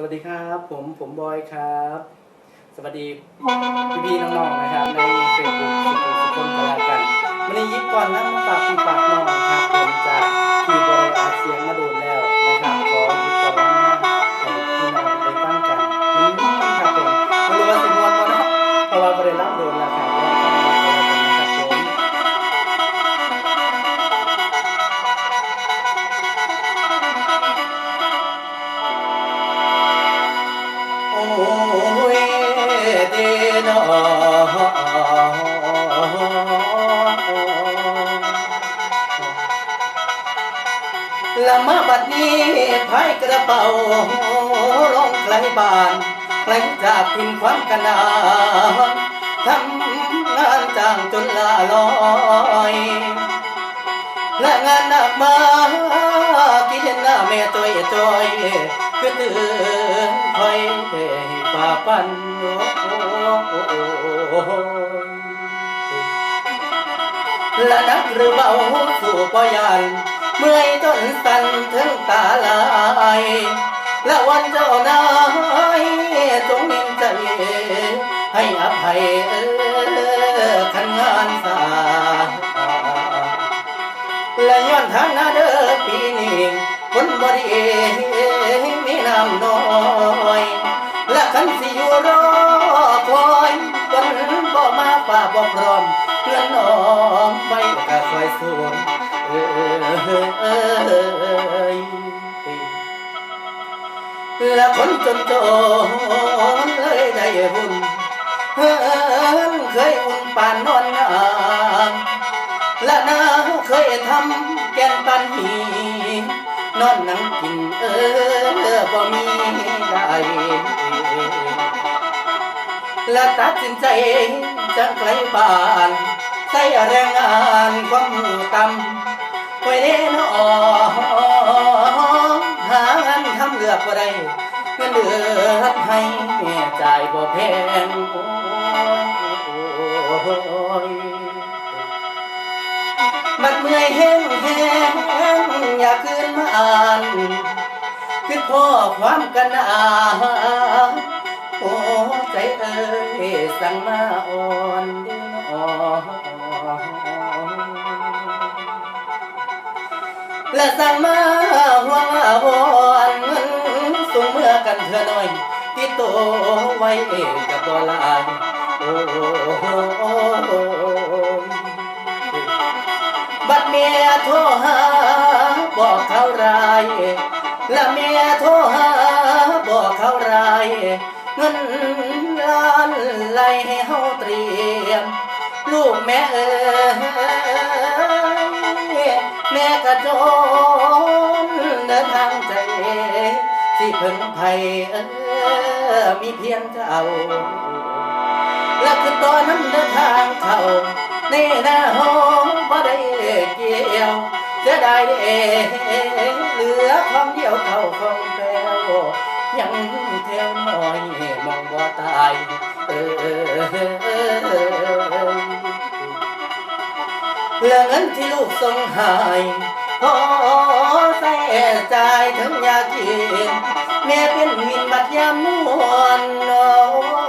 สวัสดีครับ ผมผมบอยครับ สวัสดีพี่พี่ๆน้องๆนะครับในเฟซบุ๊กสุขุมสุคนกันแล้วกันวันนี้ยิบก่อนนะมาฝากคุณ เดนอละมาบัดนี้พายกระเป๋าลงไกลบ้านไกลจากพินความกันดาทำงานจ้างจนลาลอยและงานหนักมากินหน้าแม่ตัวจอย คือเตือนคอยป่าปันโอ้ละนักหรือเบาสู่ปยันเมื่อยจนสั่นถึงตาลายและวันเจ้านายจงมีใจ ให้อภัยเออขันงานสาและย้อนทางน้าเด้อปีนี้ ฝนบ่ได้มีน้ำน้อยและคันสิอยู่รอคอยฝนบ่มาฟ้าบ่พร้อมเพื่อนน้องไว้ก็คอยสูนเอ้ยและคนจนจนเลยได้บุญเฮินเคยอุ่นปานนอนนางและนาเคยทำแกนปันหี นอนนั่งกินเออบ่มีได้และตัดสินใจจังไกลบ้านใส่แรงงานความหูต่ำไว้เด้นอหางานทำเลือกบ่ได้เงินเดือนให้จ่ายบ่แพงโอ้ย บัดเมื่อยแห้งแห้งอยากคืนมาอ่านคือพ่อความกันอาโอ้ใจเอ้ยสั่งมาอ่อนเดินอ่อนและสั่งมาห่วงอาวรเงินส่งเมื่อกันเธอหน่อยที่โตไว้กับตัวลายโอ้ มียโทรหาบอกเขารายและเมียโทรหาบอกเขาไรเงินล้านไหลให้เฮาเตรียม ลูกแม่เอ้ยแม่กระโจนเดินทางใจสิเพิ่งไผเออมีเพียงเจ้าและคือตอนนั้นเดินทางเข้า นหน้าห้องบ่ได้เกี่ยวเสียดายเด้เหลือของเดียวเข้าของแปวยังแถวน้อยมองบ่ตายเออและเงินที่ลูกส่งให้พอใส่ใจายถึงยากินแม่เป็นวินบัดยามนวลโอ้